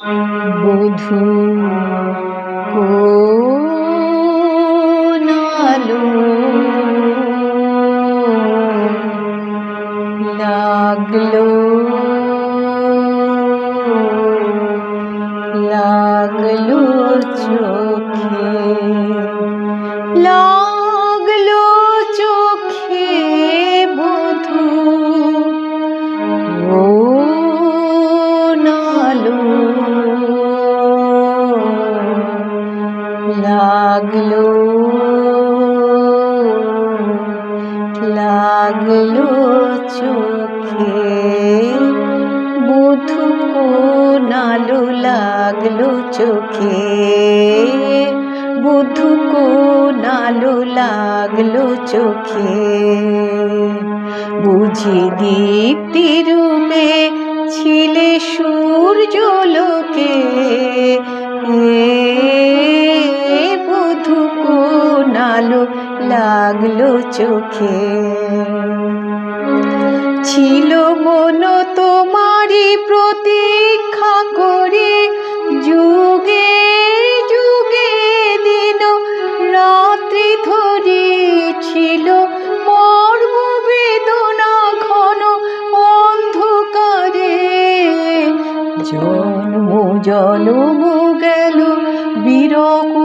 বধু লাগল লাগল? লাগল লাগল চোখে। বধু নালো লাগল চোখে। বধু নালো লাগল চোখে। বুঝি দীপ্তি রূপে ছিলে সূর্য লোকে। নালো লাগল চোখে। ছিল মন তোমারই প্রতীক্ষা করে। যুগে যুগে দিন, রাত্রি ধরে ছিল মর্ম বেদনা ঘন অন্ধকারে। জন্ম জন্ম গেল বিরহ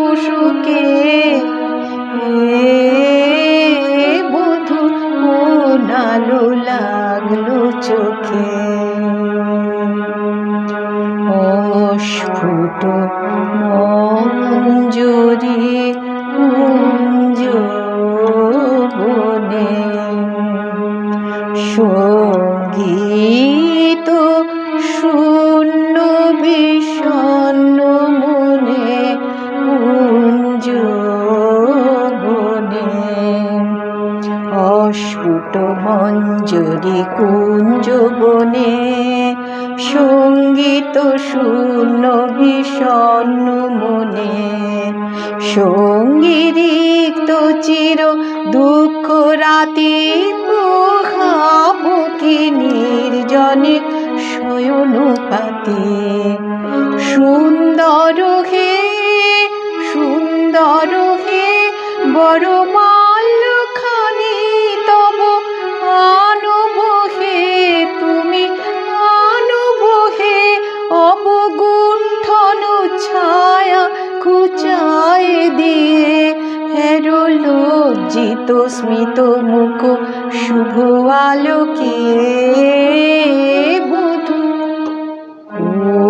চোখে। অস্ফুট মঞ্জুরি কুঞ্জ বনে অস্ফুট মঞ্জরি কুঞ্জ বনে, সংগীত শূন্য বিষণ্ণ মনে। সঙ্গীরিক্ত চির দুঃখ রাতি পোহাবুকি নির্জনে শয়নুপাতে। সুন্দর হে সুন্দর হে, বড় খুচায় দিয়ে। হেরো লজ্জিত স্মিত মুখ শুভ আলোকে বধূ ও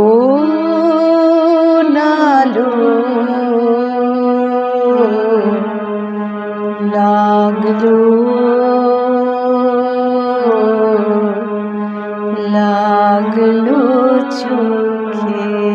নালো লাগল। লাগল চোখে।